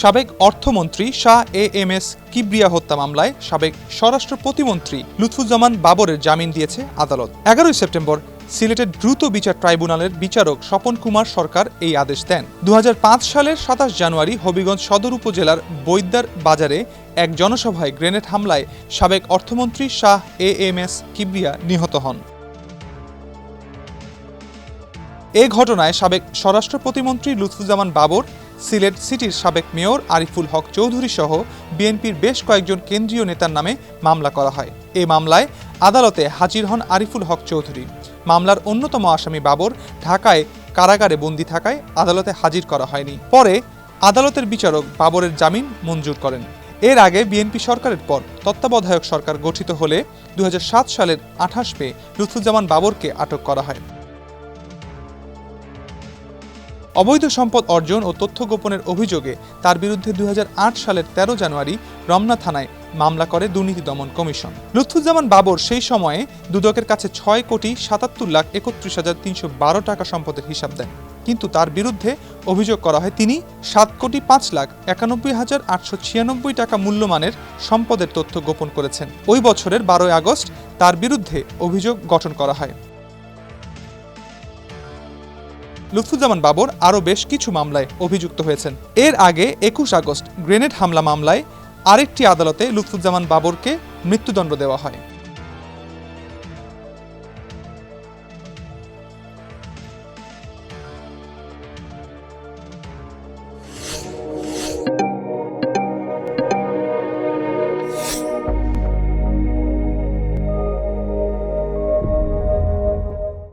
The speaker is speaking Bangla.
সাবেক অর্থমন্ত্রী Shah A M S Kibria হত্যা মামলায় সাবেক স্বরাষ্ট্র প্রতিমন্ত্রী লুৎফুজ্জামান বাবরের জামিন দিয়েছে আদালত। এগারোই সেপ্টেম্বর সিলেটের দ্রুত বিচার ট্রাইব্যুনালের বিচারক স্বপন কুমার সরকার এই আদেশ দেন। দু হাজার পাঁচ সালের সাতাশ জানুয়ারি হবিগঞ্জ সদর উপজেলার বৈদ্যার বাজারে এক জনসভায় গ্রেনেড হামলায় সাবেক অর্থমন্ত্রী Shah A M S Kibria নিহত হন। এ ঘটনায় সাবেক স্বরাষ্ট্র প্রতিমন্ত্রী লুৎফুজ্জামান বাবর সিলেট সিটির সাবেক মেয়র আরিফুল হক চৌধুরী সহ বিএনপির বেশ কয়েকজন কেন্দ্রীয় নেতার নামে মামলা করা হয়। এই মামলায় আদালতে হাজির হন আরিফুল হক চৌধুরী। মামলার অন্যতম আসামি বাবর ঢাকায় কারাগারে বন্দি থাকায় আদালতে হাজির করা হয়নি। পরে আদালতের বিচারক বাবরের জামিন মঞ্জুর করেন। এর আগে বিএনপি সরকারের পর তত্ত্বাবধায়ক সরকার গঠিত হলে দু হাজার সাত সালের আঠাশ মে লুৎফুজ্জামান বাবরকে আটক করা হয়। অবৈধ সম্পদ অর্জন ও তথ্য গোপনের অভিযোগে তার বিরুদ্ধে দুই হাজার আট সালের ১৩ জানুয়ারি রমনা থানায় মামলা করে দুর্নীতি দমন কমিশন। লুৎফুজ্জামান বাবর সেই সময়ে দুদকের কাছে ছয় কোটি সাতাত্তর লাখ একত্রিশ হাজার তিনশো বারো টাকা সম্পদের হিসাব দেন। কিন্তু তার বিরুদ্ধে অভিযোগ করা হয় তিনি সাত কোটি পাঁচ লাখ একানব্বই হাজার আটশো ছিয়ানব্বই টাকা মূল্যমানের সম্পদের তথ্য গোপন করেছেন। ওই বছরের বারোই আগস্ট তার বিরুদ্ধে অভিযোগ গঠন করা হয়। লুৎফুজ্জামান বাবর আরও বেশ কিছু মামলায় অভিযুক্ত হয়েছেন। এর আগে একুশ আগস্ট গ্রেনেড হামলা মামলায় আরেকটি আদালতে লুৎফুজ্জামান বাবরকে মৃত্যুদণ্ড দেওয়া হয়।